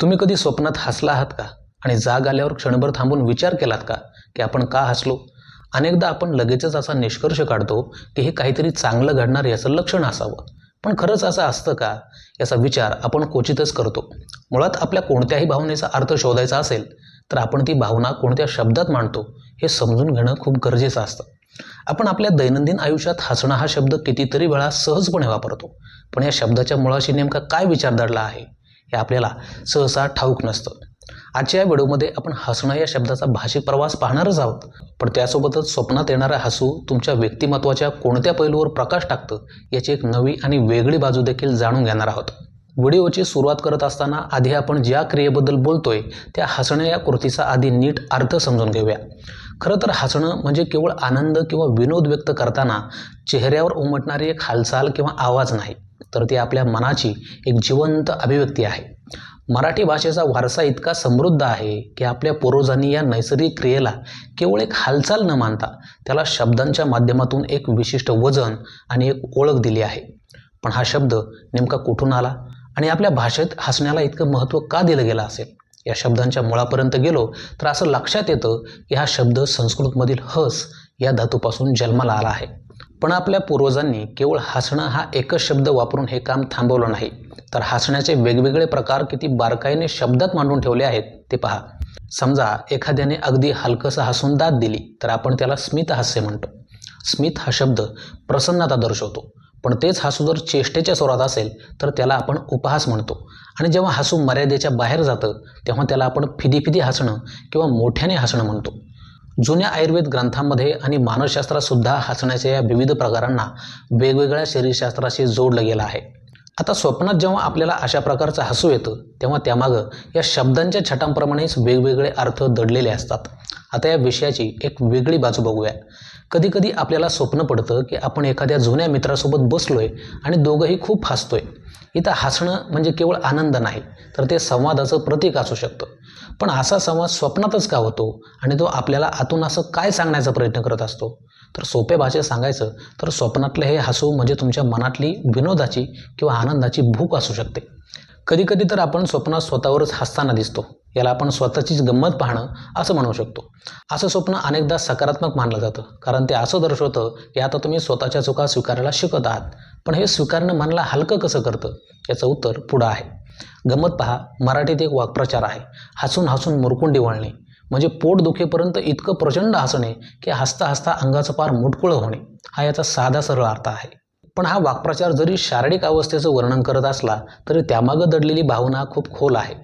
तुम्ही कधी स्वप्नात हसला आहात का? आणि जाग आल्यावर क्षणभर थांबून विचार केलात का? की आपण का हसलो? अनेकदा आपण लगेचच असा निष्कर्ष काढतो की हे काहीतरी चांगलं घडणार याचं लक्षण असावं. पण खरंच असं असतं का? याचा विचार आपण क्वचितच करतो. मुळात आपल्या कोणत्याही भावनेचा अर्थ शोधायचा असेल तर आपण ती भावना कोणत्या शब्दात मांडतो हे समजून घेणं खूप गरजेचं असतं. आपण आपल्या दैनंदिन आयुष्यात हसणं हा शब्द कितीतरी वेळा सहजपणे वापरतो. पण या शब्दाच्या मुळाशी नेमका काय विचार दडला आहे? हे आपल्याला सहसा ठाऊक नसतं. आजच्या या व्हिडिओमध्ये आपण हसणं या शब्दाचा भाषिक प्रवास पाहणारच आहोत. पण त्यासोबतच स्वप्नात येणारा हसू तुमच्या व्यक्तिमत्वाच्या कोणत्या पैलूवर प्रकाश टाकतं याची एक नवी आणि वेगळी बाजू देखील जाणून घेणार आहोत. व्हिडिओची सुरुवात करत असताना आधी आपण ज्या क्रियेबद्दल बोलतोय त्या हसणं या कृतीचा आधी नीट अर्थ समजून घेऊया. खरं तर हसणं म्हणजे केवळ आनंद किंवा विनोद व्यक्त करताना चेहऱ्यावर उमटणारी एक हालचाल किंवा आवाज नाही तर ती आपल्या मनाची एक जिवंत अभिव्यक्ती आहे. मराठी भाषेचा वारसा इतका समृद्ध आहे की आपल्या पूर्वजांनी या नैसर्गिक क्रियेला केवळ एक हालचाल न मानता त्याला शब्दांच्या माध्यमातून एक विशिष्ट वजन आणि एक ओळख दिली आहे. पण हा शब्द नेमका कुठून आला? आणि आपल्या भाषेत हसण्याला इतकं महत्त्व का दिलं गेलं असेल? या शब्दांच्या मुळापर्यंत गेलो तर असं लक्षात येतं की हा शब्द संस्कृतमधील हस या धातूपासून जन्माला आला आहे. पण आपल्या पूर्वजांनी केवळ हसणं हा एकच शब्द वापरून हे काम थांबवलं नाही. तर हसण्याचे वेगवेगळे प्रकार किती बारकाईने शब्दात मांडून ठेवले आहेत ते पहा. समजा एखाद्याने अगदी हलकंसं हसून दाद दिली तर आपण त्याला स्मित हास्य म्हणतो. स्मित हा शब्द प्रसन्नता दर्शवतो. पण तेच हसू जर चेष्टेच्या स्वरात असेल तर त्याला आपण उपहास म्हणतो. आणि जेव्हा हसू मर्यादेच्या बाहेर जातं तेव्हा त्याला आपण फिदी हसणं किंवा मोठ्याने हसणं म्हणतो. जुन्या आयुर्वेद ग्रंथांमध्ये आणि मानसशास्त्रातसुद्धा हसण्याच्या या विविध प्रकारांना वेगवेगळ्या शरीरशास्त्राशी जोडलं गेलं आहे. आता स्वप्नात जेव्हा आपल्याला अशा प्रकारचं हसू येतं तेव्हा त्यामागं या शब्दांच्या छटांप्रमाणेच वेगवेगळे अर्थ दडलेले असतात. आता या विषयाची एक वेगळी बाजू बघूया. कधीकधी आपल्याला स्वप्न पडतं की आपण एखाद्या जुन्या मित्रासोबत बसलोय आणि दोघंही खूप हसतोय. इथं हसणं म्हणजे केवळ आनंद नाही तर ते संवादाचं प्रतीक असू शकतं. पण असा संवाद स्वप्नातच का होतो आणि तो आपल्याला आतून असं काय सांगण्याचा प्रयत्न करत असतो? तर सोप्या भाषेत सांगायचं तर स्वप्नातलं हे हसू म्हणजे तुमच्या मनातली विनोदाची किंवा आनंदाची भूक असू शकते. कधीकधी तर आपण स्वप्नात स्वतःवरच हसताना दिसतो. याला आपण स्वतःचीच गंमत पाहणं असं म्हणू शकतो. असं स्वप्न अनेकदा सकारात्मक मानलं जातं. कारण ते असं दर्शवतं की आता तुम्ही स्वतःच्या चुका स्वीकारायला शिकत आहात. पण हे स्वीकारणं मनाला हलकं कसं करतं? याचं उत्तर पुढं आहे. गंमत पहा. मराठीत एक वाक्प्रचार आहे. हसून हसून मुरकुंडी वळणे. म्हणजे पोट दुखेपर्यंत इतकं प्रचंड हसणे की हसता हसता अंगाचं पार मुटकुळं होणे हा याचा साधा सरळ अर्थ आहे. पण हा वाक्प्रचार जरी शारीरिक अवस्थेचं वर्णन करत असला तरी त्यामागं दडलेली भावना खूप खोल आहे.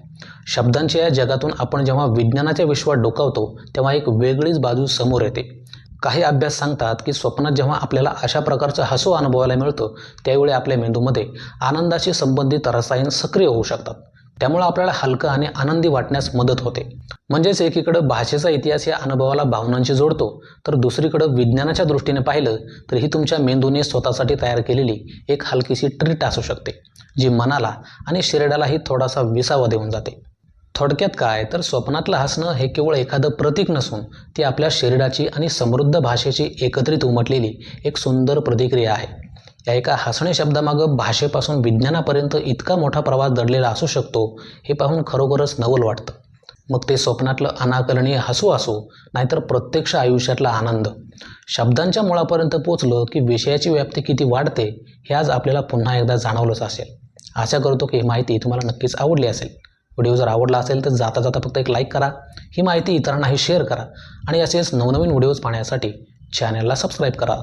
शब्दांच्या या जगातून आपण जेव्हा विज्ञानाच्या विश्वात डोकावतो तेव्हा एक वेगळीच बाजू समोर येते. काही अभ्यास सांगतात की स्वप्नात जेव्हा आपल्याला अशा प्रकारचं हसू अनुभवायला मिळतं त्यावेळी आपल्या मेंदूमध्ये आनंदाशी संबंधित रसायन सक्रिय होऊ शकतात. त्यामुळं आपल्याला हलकं आणि आनंदी वाटण्यास मदत होते. म्हणजेच एकीकडं भाषेचा इतिहास या अनुभवाला भावनांशी जोडतो तर दुसरीकडं विज्ञानाच्या दृष्टीने पाहिलं तर ही तुमच्या मेंदूने स्वतःसाठी तयार केलेली एक हलकीशी ट्रीट असू शकते जी मनाला आणि शरीरालाही थोडासा विसावा देऊन जाते. थोडक्यात काय तर स्वप्नातलं हसणं हे केवळ एखादं प्रतीक नसून ती आपल्या शरीराची आणि समृद्ध भाषेची एकत्रित उमटलेली एक सुंदर प्रतिक्रिया आहे. या एका हसणे शब्दामागं भाषेपासून विज्ञानापर्यंत इतका मोठा प्रवास दडलेला असू शकतो हे पाहून खरोखरच नवल वाटतं. मग ते स्वप्नातलं अनाकलनीय हसू असो नाहीतर प्रत्यक्ष आयुष्यातला आनंद. शब्दांच्या मुळापर्यंत पोचलं की विषयाची व्याप्ती किती वाढते हे आज आपल्याला पुन्हा एकदा जाणवलंच असेल. आशा करतो की ही माहिती तुम्हाला नक्कीच आवडली असेल. व्हिडिओ जर आवडला असेल तर जाता जाता फक्त एक लाईक करा ही माहिती इतरांनाही शेअर करा आणि असेच नवनवीन व्हिडिओज पाहण्यासाठी चॅनलला सबस्क्राईब करा.